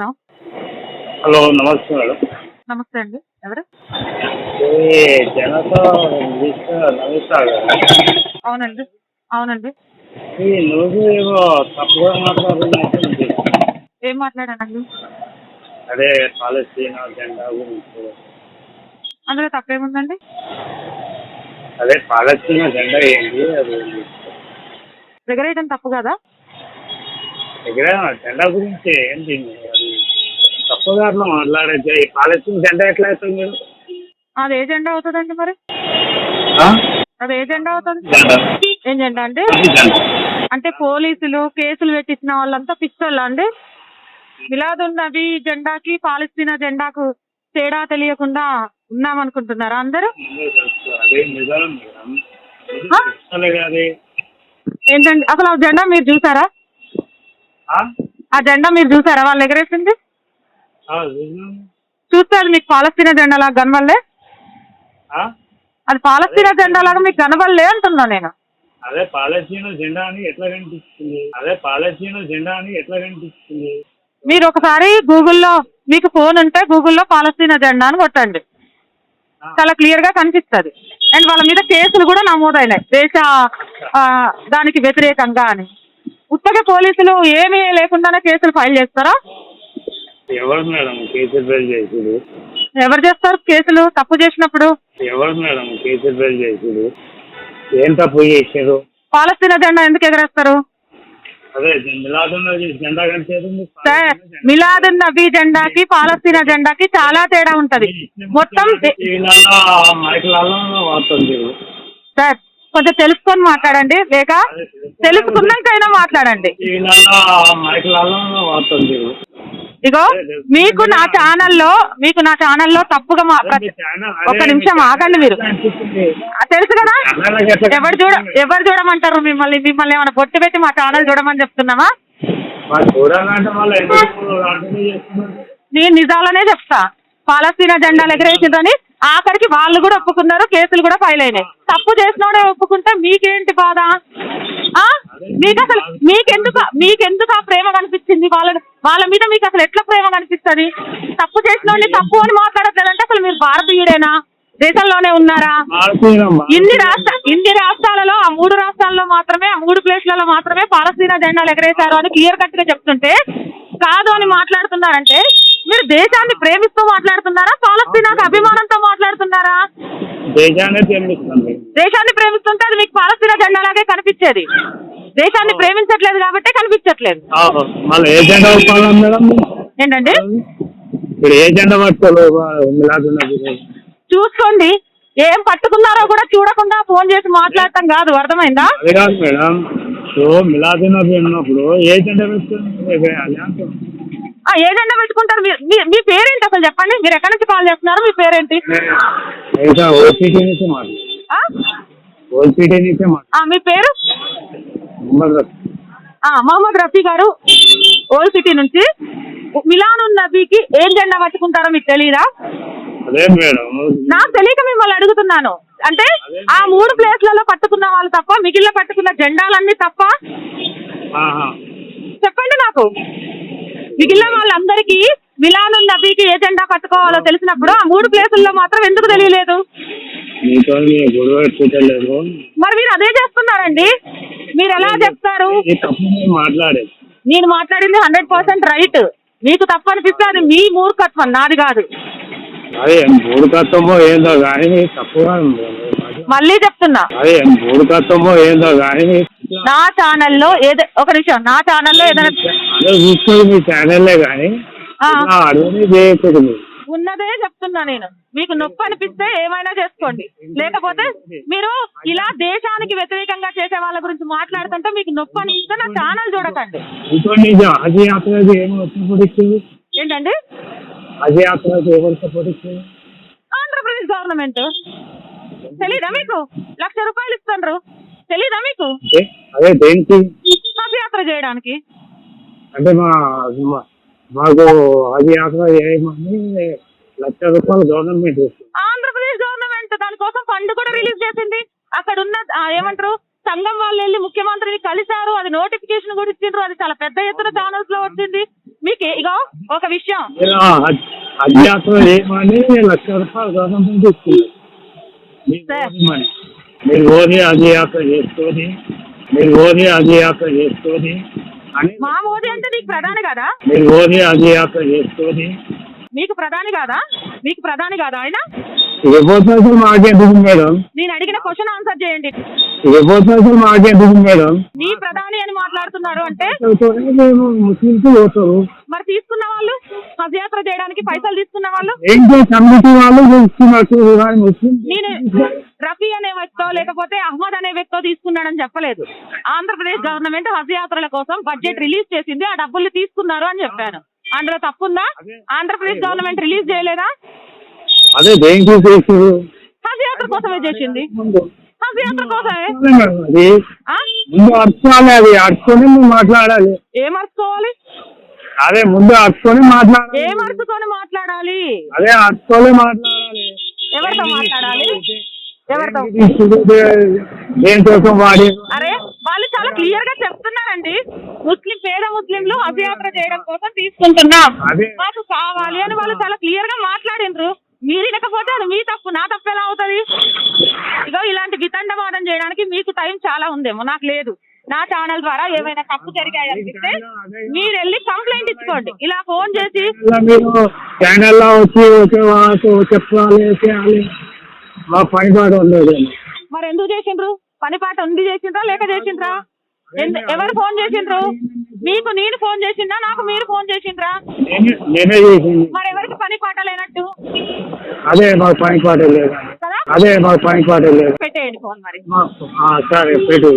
Hello. Hello నమస్తే madam. నమస్తే అండి. ఎవరు? అవునండి. అవునండి. ఏం మాట్లాడానండి అదే పాలస్తీనా జెండా గురించి. అందులో తప్పేముందండి? అదే పాలస్తీనా జెండా ఏంటి అది? ఎగరేయడం తప్పు కదా? దగ్గర జెండా గురించి ఏంటి అట్లా మాట్లాడేది. ఈ పాలస్తీనా జెండా ఎట్లా అవుతుంది మీరు? అది ఏ జెండా అవుతుందండి మరి? అది ఏ జెండా అవుతుంది? ఏం జెండా జెండా. అంటే పోలీసులు కేసులు పెట్టించిన వాళ్ళంతా పిచ్చోళ్ళా అండి? మిలాదున్ నబీ జెండాకి పాలస్తీనా జెండాకు తేడా తెలియకుండా ఉన్నామనుకుంటున్నారా అందరూ? ఏంటండి? అసలు ఆ జెండా మీరు చూసారా? ఆ? జెండా మీరు చూసారా? వాళ్ళు ఎగరేసింది. చూస్తే అది మీకు పాలస్తీనా జెండా లాగా ఆ? అది పాలస్తీనా జెండా లాగా మీకు కనబడలే అంటున్నా నేను. అదే పాలస్తీనా జెండా అని ఎట్లా కనిపిస్తుంది? అదే పాలస్తీనా జెండా అని ఎట్లా కనిపిస్తుంది? మీరు ఒకసారి గూగుల్లో మీకు ఫోన్ ఉంటే గూగుల్లో పాలస్తీనా జెండా అని కొట్టండి. చాలా క్లియర్గా కనిపిస్తుంది. అండ్ వాళ్ళ మీద కేసులు కూడా నమోదైనాయి. దేశ దానికి వ్యతిరేకంగా అని. ఉత్తగా పోలీసులు ఏమీ లేకుండానే కేసులు ఫైల్ చేస్తారా? ఎవరు మేడం కేసులు చేసుడు? ఎవరు చేస్తారు కేసులు? తప్పు చేసినప్పుడు? ఎవరు మేడం కేసులు చేసుడు? ఏం తప్పు చేశారు పాలస్తీనా జెండా ఎందుకు ఎగరేస్తారు? అదే మిలాదున్న జెండా కనిపించింది సార్ మిలాదున్ నబీ జెండాకి పాలస్తీనా జెండాకి చాలా తేడా ఉంటది. మొత్తం సార్ కొంచెం తెలుసుకొని మాట్లాడండి లేక తెలుసుకున్నాకైనా మాట్లాడండి. ఇగో మీకు నా ఛానల్లో మీకు నా ఛానల్లో తప్పుగా మా ఒక్క నిమిషం ఆగండి మీరు. తెలుసు కదా? ఎవరు చూడ ఎవరు చూడమంటారు మిమ్మల్ని? మిమ్మల్ని ఏమైనా బొట్టు పెట్టి మా ఛానల్ చూడమని చెప్తున్నామా నేను నిజాలనే చెప్తా. పాలస్తీనా జెండాలు ఎగరేసిందని ఆఖరికి వాళ్ళు కూడా ఒప్పుకున్నారు కేసులు కూడా ఫైల్ అయినాయి. తప్పు చేసినోడే ఒప్పుకుంటే మీకేంటి బాధ? మీకు అసలు మీకెందుకు మీకెందుకు ఆ ప్రేమ కనిపించింది? వాళ్ళ వాళ్ళ మీద మీకు అసలు ఎట్లా ప్రేమ కనిపిస్తుంది? తప్పు చేసినోడిని తప్పు అని మాట్లాడట్లేదంటే అసలు మీరు భారతీయుడేనా? దేశంలోనే ఉన్నారా. ఇన్ని రాష్ట్ర ఇన్ని రాష్ట్రాలలో ఆ మూడు రాష్ట్రాల్లో మాత్రమే ఆ మూడు ప్లేస్లలో మాత్రమే పాలస్తీనా జెండాలు ఎగరేశారు అని క్లియర్ కట్గా చెప్తుంటే కాదు అని మాట్లాడుతున్నారంటే మీరు దేశాన్ని ప్రేమిస్తూ మాట్లాడుతున్నారా? పాలస్తీనాకు అభిమానంతో మాట్లాడుతున్నారా? దేశాన్ని ప్రేమిస్తుంది దేశాన్ని ప్రేమిస్తుంటే అది మీకు పాలస్తీనా జెండాలాగే కనిపించేది. దేశాన్ని ప్రేమించట్లేదు కాబట్టి కనిపించట్లేదు. ఏంటండి? చూసుకోండి. ఏం పట్టుకున్నారో కూడా చూడకుండా ఫోన్ చేసి మాట్లాడటం కాదు. అర్థమైందా? మేడం. సో మిలాదున్నది ఉన్నప్పుడు ఏ జెండా పెట్టుకుని అంటున్నాను ఆ, ఏ జెండా పెట్టుకుంటారు? మీ మీ పేరేంటి అసలు చెప్పండి? మీరు ఎక్కడి నుంచి కాల్ చేస్తున్నారు? మీ పేరేంటి? మీ పేరు? మొహమ్మద్ రఫీ. గారు ఓల్డ్ సిటీ నుంచి. మిలానున్ నబీకి ఏం జెండా పట్టుకుంటారో మీకు తెలియదా నాకు తెలియక మిమ్మల్ని అడుగుతున్నాను. అంటే ఆ మూడు? ప్లేస్లలో పట్టుకున్న వాళ్ళు తప్ప మిగిలిన పట్టుకున్న జెండాలన్నీ తప్ప. చెప్పండి నాకు. మిగిలిన వాళ్ళందరికీ మిలానున్ నబీకి ఏ జెండా పట్టుకోవాలో తెలిసినప్పుడు ఆ మూడు ప్లేసుల్లో మాత్రం ఎందుకు తెలియలేదు? మరి మీరు అదే చేస్తున్నారండి. మీరు ఎలా చెప్తారు? నేను మాట్లాడేది నేను మాట్లాడింది హండ్రెడ్ పర్సెంట్ రైట్. మీకు తప్పు అనిపిస్తే అది మీ మూర్ఖత్వం నాది కాదు. అదే మూడుకత్వమో ఏందో కానీ తప్పుగా ఉంది. మళ్ళీ చెప్తున్నా. అదే మూడుకత్వమో ఏందో కానీ నా ఛానల్లో ఏదో ఒక నిమిషం. నా ఛానల్లో ఏదైనా అదే చూసుకోదు మీ ఛానల్లే కానీ ఆ. ఇట్లా అడుగునే చేయకూడదు మీరు. ఉన్నదే చెప్తున్నా నేను. మీకు నొప్పి అనిపిస్తే ఏమైనా చేసుకోండి. లేకపోతే మీరు ఇలా దేశానికి వ్యతిరేకంగా చేసే వాళ్ళ గురించి మాట్లాడుతుంటే మీకు నొప్పి అనిపిస్తే నా ఛానల్ చూడకండి. ఇంకోటి నిజం అజీ యాత్రకి ఏమో సపోర్ట్ ఇచ్చింది ఏంటండి? అజీ యాత్రకి ఎవరు సపోర్ట్ ఇచ్చింది ఆంధ్రప్రదేశ్ గవర్నమెంట్. తెలీదా మీకు? లక్ష రూపాయలు ఇస్తుండ్రు. తెలీదా మీకు? అదే దేనికి? పదయాత్ర చేయడానికి. అంటే మా మాకు యాత్ర ఏమని లక్ష రూపాయలు గవర్నమెంట్ ఆంధ్రప్రదేశ్ గవర్నమెంట్ దానికోసం ఫండ్ కూడా రిలీజ్ చేసింది. అక్కడ ఉన్న ఏమంటారు సంఘం వాళ్ళు వెళ్ళి ముఖ్యమంత్రిని కలిశారు అది నోటిఫికేషన్ కూడా ఇచ్చిండ్రు అది చాలా పెద్ద ఎత్తున ఛానల్స్లో వచ్చింది. మీకు ఇగో ఒక విషయం. చేయమని లక్ష రూపాయలు గవర్నమెంట్ ఇస్తుంది. మీరు హజ్ యాత్ర చేసుకొని మీరు హజ్ యాత్ర చేసుకొని మా మోదీ అంటే నీకు ప్రధాని కాదా? మీరు చేసుకొని మీకు ప్రధాని కాదా? మీకు ప్రధాని కాదా ఆయన? మేడం? నేను అడిగిన క్వశ్చన్ ఆన్సర్ చేయండి. మేడం. మీ ప్రధాని అని మాట్లాడుతున్నారు అంటే? మేము ముస్లింస్ పోతారు మరి తీసుకున్న వాళ్ళు? హజ్ యాత్ర చేయడానికి పైసలు తీసుకున్న వాళ్ళు? ఏం కమ్యూనిటీ వాళ్ళు ఇస్తున్నారు కానీ ముస్లిం. నేను రఫీ అనే వ్యక్తో లేకపోతే అహ్మద్ అనే వ్యక్తో తీసుకున్నాడని చెప్పలేదు. ఆంధ్రప్రదేశ్ గవర్నమెంట్ హజ్ యాత్రల కోసం బడ్జెట్ రిలీజ్ చేసింది. ఆ డబ్బులు తీసుకున్నారు అని చెప్పాను. అందులో తప్పుందా? ఆంధ్రప్రదేశ్ గవర్నమెంట్ రిలీజ్ చేయలేదా? అదే దేనికి చేసారు హజ్ యాత్ర కోసమే చేసింది. యాత్ర కోసమే? ముందు అర్చుకోవాలి అది అర్చుకొని మాట్లాడాలి. ఏం అరుచుకోవాలి అదే ముందు అర్చుకొని మాట్లాడాలి. ఏం అరుచుకొని మాట్లాడాలి? అదే అర్చుకోలే మాట్లాడాలి. ఎవరితో మాట్లాడాలి? ఎవరితో? దేనికోసం వాడి? అరే వాళ్ళు చాలా క్లియర్గా చెప్తున్నారండి. ముస్లిం పేద ముస్లింలు హజ్ యాత్ర చేయడం కోసం తీసుకుంటున్నాం. అదే. మాకు కావాలి అని వాళ్ళు చాలా క్లియర్గా మాట్లాడిండ్రు మీరు వినకపోతే అది మీ తప్పు నా తప్పు ఎలా అవుతుంది? ఇగో ఇలాంటి వితండవాదం చేయడానికి మీకు టైం చాలా ఉందేమో నాకు లేదు. నా ఛానల్ ద్వారా ఏమైనా తప్పు జరిగాయి అనిపిస్తే మీరు వెళ్ళి కంప్లైంట్ ఇచ్చుకోండి. ఇలా ఫోన్ చేసి మీరు ఛానల్లో వచ్చి చెప్పాలి ఉండదు. ఎందుకు చేసిండ్రు? పని పాట ఉంది చేసిండ్రా లేక చేసిండ్రా? ఎవరు ఫోన్ చేసిండ్రు? మీకు నేను ఫోన్ చేసిండ్రా నాకు మీరు ఫోన్ చేసిండ్రా? చేసింది మరి ఎవరికి పని పాట లేనట్టు? అదే మాకు పని పాట లేదు. అదే మాకు పని పాట లేదు. పెట్టేయండి ఫోన్ మరి. మా- ఆ, సరే పెట్టు.